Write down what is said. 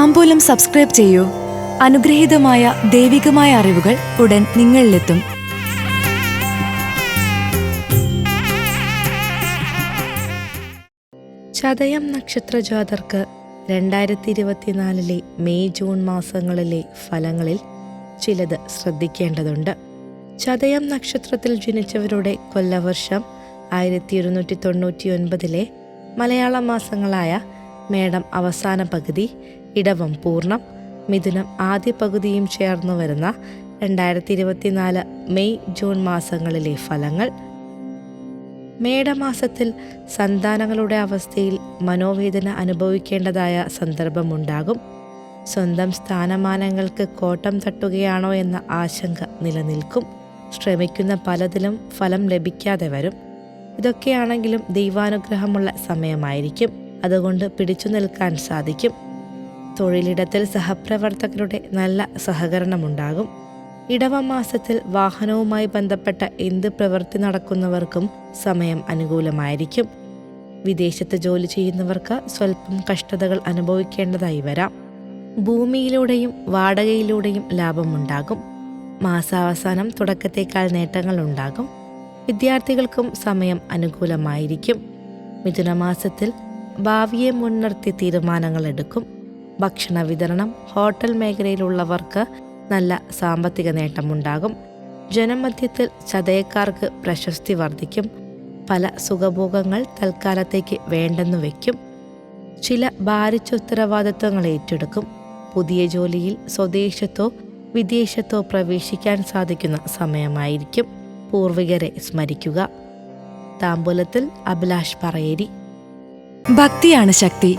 താമ്പൂലം subscribe ചെയ്യൂ. അനുഗ്രഹീതമായ ദൈവികമായ അറിവുകൾ ഉടൻ നിങ്ങളിലെത്തും. ചതയം നക്ഷത്ര ജാതർക്ക് രണ്ടായിരത്തി ഇരുപത്തിനാലിലെ മെയ് ജൂൺ മാസങ്ങളിലെ ഫലങ്ങളിൽ ചിലത് ശ്രദ്ധിക്കേണ്ടതുണ്ട്. ചതയം നക്ഷത്രത്തിൽ ജനിച്ചവരുടെ കൊല്ലവർഷം ആയിരത്തി ഇരുന്നൂറ്റി തൊണ്ണൂറ്റി ഒൻപതിലെ മലയാള മാസങ്ങളായ മേടം അവസാന പകുതി ഇടവം പൂർണം മിഥുനം ആദ്യ പകുതിയും ചേർന്നു വരുന്ന രണ്ടായിരത്തി ഇരുപത്തിനാല് മെയ് ജൂൺ മാസങ്ങളിലെ ഫലങ്ങൾ. മേടമാസത്തിൽ സന്താനങ്ങളുടെ അവസ്ഥയിൽ മനോവേദന അനുഭവിക്കേണ്ടതായ സന്ദർഭമുണ്ടാകും. സ്വന്തം സ്ഥാനമാനങ്ങൾക്ക് കോട്ടം തട്ടുകയാണോ എന്ന ആശങ്ക നിലനിൽക്കും. ശ്രമിക്കുന്ന പലതിലും ഫലം ലഭിക്കാതെ വരും. ഇതൊക്കെയാണെങ്കിലും ദൈവാനുഗ്രഹമുള്ള സമയമായിരിക്കും. അതുകൊണ്ട് പിടിച്ചു നിൽക്കാൻ സാധിക്കും. തൊഴിലിടത്തിൽ സഹപ്രവർത്തകരുടെ നല്ല സഹകരണമുണ്ടാകും. ഇടവ മാസത്തിൽ വാഹനവുമായി ബന്ധപ്പെട്ട എന്ത് പ്രവൃത്തി നടക്കുന്നവർക്കും സമയം അനുകൂലമായിരിക്കും. വിദേശത്ത് ജോലി ചെയ്യുന്നവർക്ക് സ്വല്പം കഷ്ടതകൾ അനുഭവിക്കേണ്ടതായി വരാം. ഭൂമിയിലൂടെയും വാടകയിലൂടെയും ലാഭമുണ്ടാകും. മാസാവസാനം തുടക്കത്തേക്കാൾ നേട്ടങ്ങൾ ഉണ്ടാകും. വിദ്യാർത്ഥികൾക്കും സമയം അനുകൂലമായിരിക്കും. മിഥുനമാസത്തിൽ ഭാവിയെ മുൻനിർത്തി തീരുമാനങ്ങൾ എടുക്കും. ഭക്ഷണ വിതരണം ഹോട്ടൽ മേഖലയിലുള്ളവർക്ക് നല്ല സാമ്പത്തിക നേട്ടമുണ്ടാകും. ജനമധ്യത്തിൽ ചതയക്കാർക്ക് പ്രശസ്തി വർദ്ധിക്കും. പല സുഖഭോഗങ്ങൾ തൽക്കാലത്തേക്ക് വേണ്ടെന്നു വയ്ക്കും ചില ഭാരിച്ച ഉത്തരവാദിത്വങ്ങൾ ഏറ്റെടുക്കും. പുതിയ ജോലിയിൽ സ്വദേശത്തോ വിദേശത്തോ പ്രവേശിക്കാൻ സാധിക്കുന്ന സമയമായിരിക്കും പൂർവികരെ സ്മരിക്കുക. താമ്പൂലത്തിൽ അഭിലാഷ് പറയേരി. ഭക്തിയാണ് ശക്തി.